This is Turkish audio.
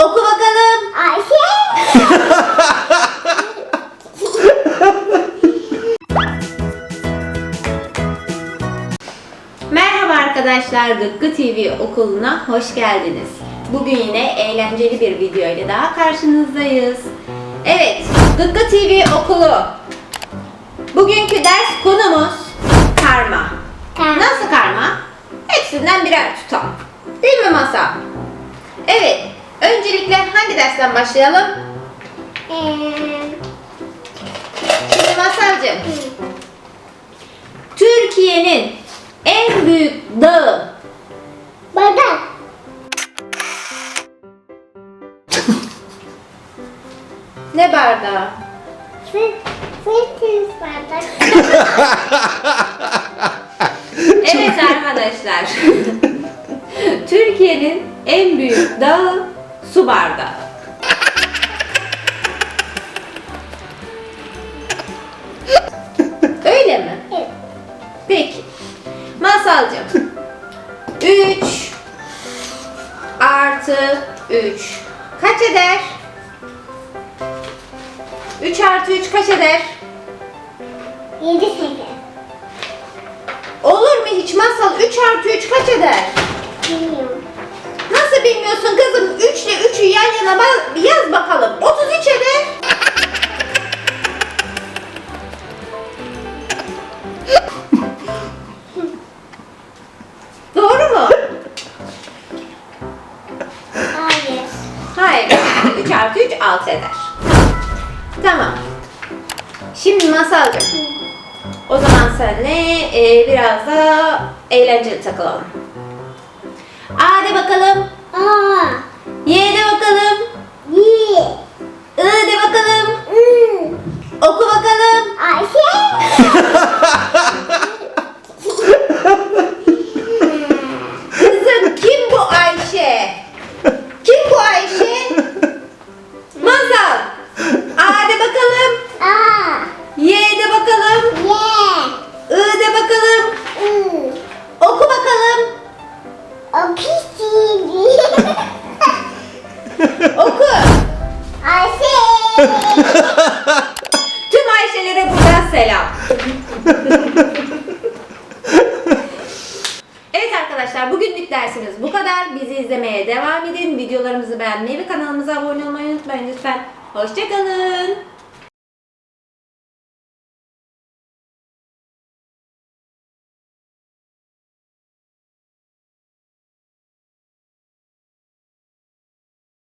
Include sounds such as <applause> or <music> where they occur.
Oku bakalım. Ayşe. Merhaba arkadaşlar, Gıkkı TV okuluna hoş geldiniz. Bugün yine eğlenceli bir video ile daha karşınızdayız. Evet, Gıkkı TV okulu. Bugünkü ders konumuz karma. Karma. Nasıl karma? Hepsinden birer tutam. Değil mi Masa? Evet, öncelikle hangi dersten başlayalım? Ee, Şimdi Masalcığım, Türkiye'nin en büyük dağı Bardak. <laughs> ne bardağı? Fıt, fıtız bardak. Evet arkadaşlar. <laughs> Türkiye'nin en büyük dağı su bardağı. Öyle mi? Evet. Peki. Masalcığım. 3 artı 3 kaç eder? 3 artı 3 kaç eder? Yedi sekiz. Olur mu hiç masal 3 artı 3 kaç eder? Bilmiyorum. Nasıl bilmiyorsun kızım? 3 ile 3'ü yan yana yaz bakalım. 33 eder. <laughs> Doğru mu? Hayır. Hayır. 3 artı 3 6 eder. Tamam. Şimdi masalcığım. O zaman senle e, biraz da eğlenceli takılalım. A de bakalım. Bugünlük dersimiz bu kadar. Bizi izlemeye devam edin. Videolarımızı beğenmeyi ve kanalımıza abone olmayı unutmayın lütfen. Hoşçakalın.